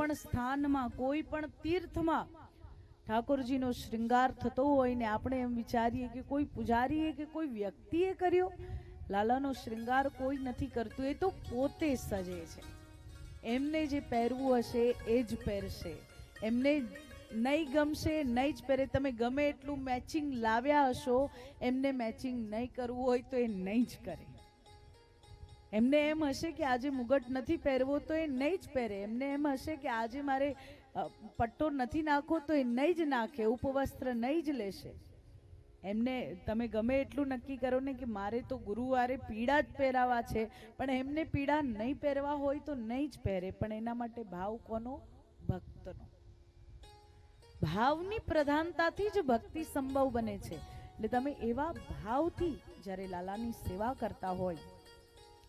પણ સ્થાનમાં, કોઈ પણ તીર્થમાં ઠાકોરજીનો શૃંગાર થતો હોય ને આપણે એમ વિચારીએ કે કોઈ પૂજારીએ કે કોઈ વ્યક્તિએ કર્યો, લાલાનો શૃંગાર કોઈ નથી કરતું, એ તો પોતે સજે છે. એમને જે પહેરવું હશે એ જ પહેરશે. એમને નહીં ગમશે, નહીં જ પહેરે. તમે ગમે એટલું મેચિંગ લાવ્યા હશો, એમને મેચિંગ નહીં કરવું હોય તો એ નહીં જ કરે. એમને એમ હશે કે આજે મુગટ નથી પહેરવો તો એ નહીં જ પહેરે. એમને એમ હશે કે આજે મારે પટ્ટો નથી નાખવો તો એ નહીં જ નાખે, ઉપવસ્ત્ર નહીં જ લેશે. એમને, તમે ગમે એટલું નક્કી કરો ને કે મારે તો ગુરુવારે પીળા જ પહેરાવા છે, પણ એમને પીળા નહીં પહેરવા હોય તો નહીં જ પહેરે, પણ એના માટે ભાવ કોનો? ભક્તનો. ભાવની પ્રધાનતાથી જ ભક્તિ સંભવ બને છે. એટલે તમે એવા ભાવથી જ્યારે લાલાની સેવા કરતા હોય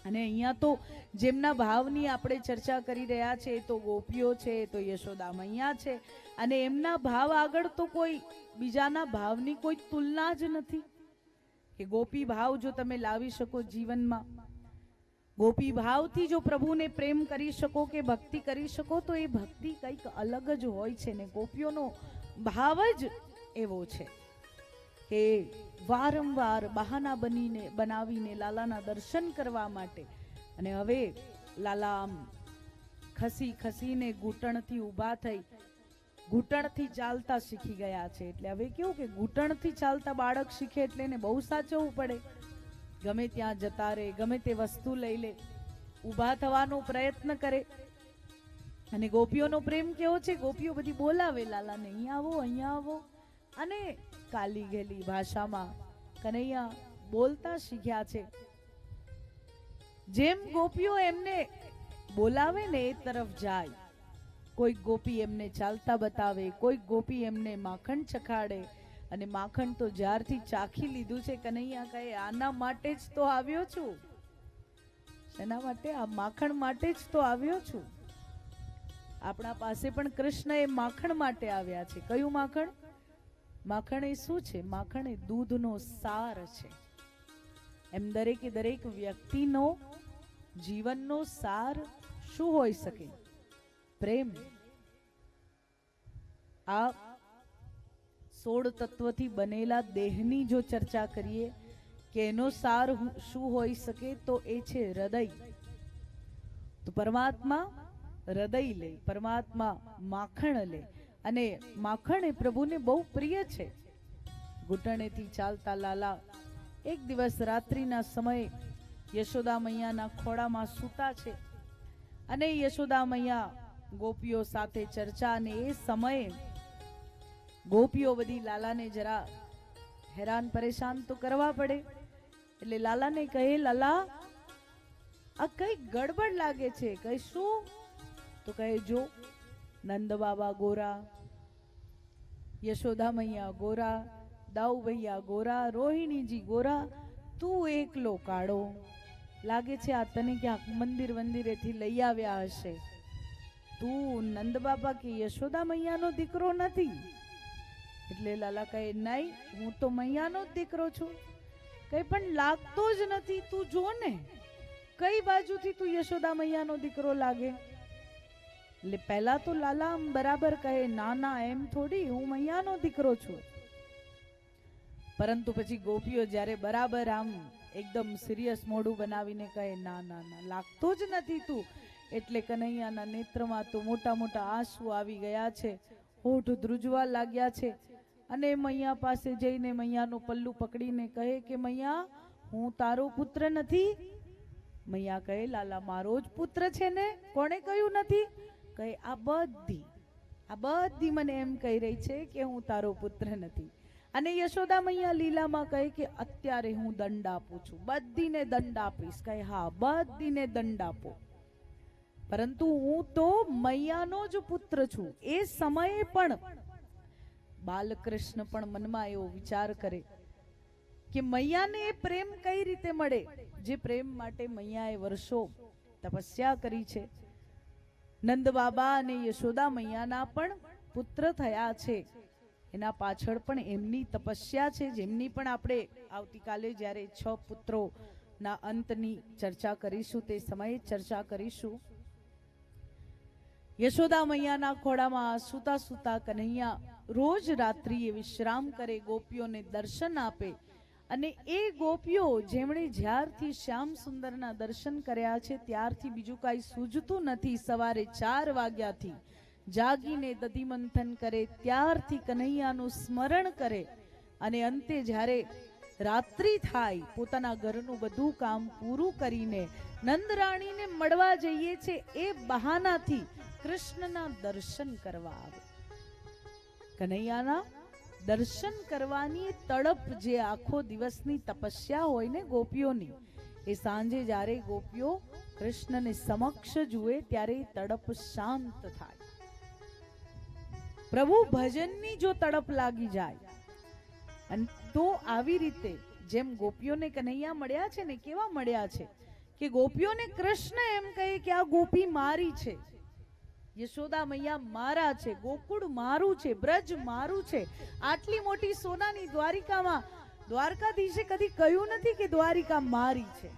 અને અહીંયા તો જેમના ભાવની આપણે ચર્ચા કરી રહ્યા છે તો ગોપીઓ છે તો યશોદા મૈયા છે. અને એમના ભાવ આગળ તો કોઈ બીજાના ભાવની કોઈ તુલના જ નથી. કે ગોપી ભાવ જો તમે લાવી શકો જીવનમાં, ગોપી ભાવથી જો પ્રભુને પ્રેમ કરી શકો કે ભક્તિ કરી શકો, તો એ ભક્તિ કંઈક અલગ જ હોય છે ને ગોપીઓનો ભાવ જ એવો છે. કે વારંવાર બહાના બનીને, બનાવીને લાલાના દર્શન કરવા માટે. અને હવે લાલા આમ ખસી ખસીને ઘૂંટણથી ઊભા થઈ, ઘૂંટણથી ચાલતા શીખી ગયા છે. એટલે હવે કેવું કે ઘૂંટણથી ચાલતા બાળક શીખે એટલે એને બહુ સાચવવું પડે. ગમે ત્યાં જતા રહે, ગમે તે વસ્તુ લઈ લે, ઊભા થવાનો પ્રયત્ન કરે. અને ગોપીઓનો પ્રેમ કેવો છે? ગોપીઓ બધી બોલાવે લાલાને અહીંયા આવો અહીંયા આવો. અને કાલી ગેલી ભાષામાં કનૈયા બોલતા શીખ્યા છે. જેમ ગોપીઓ એમને બોલાવે ને એ તરફ જાય. કોઈ ગોપી એમને ચાલતા બતાવે, કોઈ ગોપી એમને માખણ ચખાડે અને માખણ તો જ્યારથી ચાખી લીધું છે કનૈયા કહે, આના માટે જ તો આવ્યો છું. એના માટે? આ માખણ માટે જ તો આવ્યો છું. આપણા પાસે પણ કૃષ્ણ એ માખણ માટે આવ્યા છે. કયું માખણ? માખણ એ શું છે? માખણ એ દૂધનો સાર છે. એમ દરેકે દરેક વ્યક્તિનો જીવનનો સાર શું હોઈ શકે? પ્રેમ. આ સોળ તત્વથી બનેલા દેહની જો ચર્ચા કરીએ કે એનો સાર શું હોઈ શકે તો એ છે હૃદય. તો પરમાત્મા હૃદય લે, પરમાત્મા માખણ લે. અને માખણ એ પ્રભુને બહુ પ્રિય છે. ઘૂંટણેથી ચાલતા લાલા એક દિવસ રાત્રિના સમયે યશોદા મૈયાના ખોળામાં સૂતા છે અને યશોદા મૈયા ગોપીઓ સાથે ચર્ચા અને એ સમયે ગોપીઓ બધી લાલાને જરા હેરાન પરેશાન તો કરવા પડે. એટલે લાલાને કહે, લાલા, આ કઈ ગડબડ લાગે છે. કઈ શું? તો કહે, જો નંદ બાબા ગોરા, યશોદા મૈયા ગોરા, દાઉ ભૈયા ગોરા, રોહિણીજી ગોરા, તું એકલો કાળો. લાગે છે આ તને ક્યાંક મંદિર મંદિરેથી લઈ આવ્યા હશે. તું નંદ બાબા કે યશોદા મૈયાનો દીકરો નથી? એટલે લાલા કહે, નહીં, હું તો મૈયાનો જ દીકરો છું. કઈ પણ લાગતો જ નથી. તું જો ને, કઈ બાજુથી તું યશોદા મૈયાનો દીકરો લાગે? એટલે પહેલા તો લાલા આમ બરાબર કહે ના ના એમ થોડી, હું મૈયાનો દીકરો છું. પરંતુ પછી ગોપીઓ જ્યારે બરાબર આમ એકદમ સિરિયસ મોઢું બનાવીને કહે, ના ના ના, લાગતો જ નથી તું. એટલે કનૈયાના નેત્રમાં તો મોટા મોટા આંસુ આવી ગયા છે, હોઠ ધ્રુજવા લાગ્યા છે. અને મૈયા પાસે જઈને મૈયાનું પલ્લું પકડીને કહે કે, મૈયા, હું તારો પુત્ર નથી. મૈયા કહે, લાલા, મારો જ પુત્ર છે ને? કોણે કહ્યું નથી? કહે આ બધી આ બધી મને એમ કહી રહી છે કે હું તારો પુત્ર નથી. અને યશોદા મૈયા લીલામાં કહે કે અત્યારે હું દંડ આપું છું. બધીને દંડ આપીશ. કહે, હા, બધીને દંડ આપો. પરંતુ હું તો મૈયાનો જ પુત્ર છું. એ સમયે પણ બાલકૃષ્ણ પણ મનમાં એવો વિચાર કરે કે મૈયાને એ પ્રેમ કઈ રીતે મળે? જે પ્રેમ માટે મૈયાએ વર્ષો તપસ્યા કરી છે. નંદ બાબા અને યશોદા મૈયાના પણ પુત્ર થયા છે. એના પાછળ પણ એમની તપસ્યા છે. જેમની પણ આપણે આવતીકાલે જ્યારે છ પુત્રોના અંતની ચર્ચા કરીશું તે સમયે ચર્ચા કરીશું. યશોદા મૈયાના ખોળામાં સૂતા સૂતા કન્હૈયા રોજ રાત્રિએ વિશ્રામ કરે, ગોપીઓને દર્શન આપે અને એ ગોપીઓ જેમણે જ્યારથી શ્યામ સુંદરના દર્શન કર્યા છે, ત્યારથી બીજું કાંઈ સૂજતું નથી. સવારે ચાર વાગ્યાથી જાગીને દધિમંથન કરે, ત્યારથી કનૈયાનું સ્મરણ કરે અને અંતે જ્યારે રાત્રિ થાય, પોતાના ઘરનું બધું કામ પૂરું કરીને નંદરાણીને મળવા જઈએ છે, એ બહાનાથી કૃષ્ણના દર્શન કરવા આવે. કનૈયાના દર્શન કરવાની તડપ જે આખો દિવસની તપસ્યા હોય ને ગોપીઓની, એ સાંજે જ્યારે ગોપીઓ કૃષ્ણને સમક્ષ જુએ ત્યારે તડપ શાંત થાય. પ્રભુ ભજનની જો તડપ લાગી જાય, અને તો આવી રીતે જેમ ગોપીઓને કનૈયા મળ્યા છે ને કેવા મળ્યા છે કે ગોપીઓને કૃષ્ણ એમ કહે કે આ ગોપી મારી છે. યશોદા મૈયા મારા છે, ગોકુળ મારું છે, બ્રજ મારું છે. આટલી મોટી સોનાની દ્વારિકામાં દ્વારકાધીશે કદી કહ્યું નથી કે દ્વારિકા મારી છે.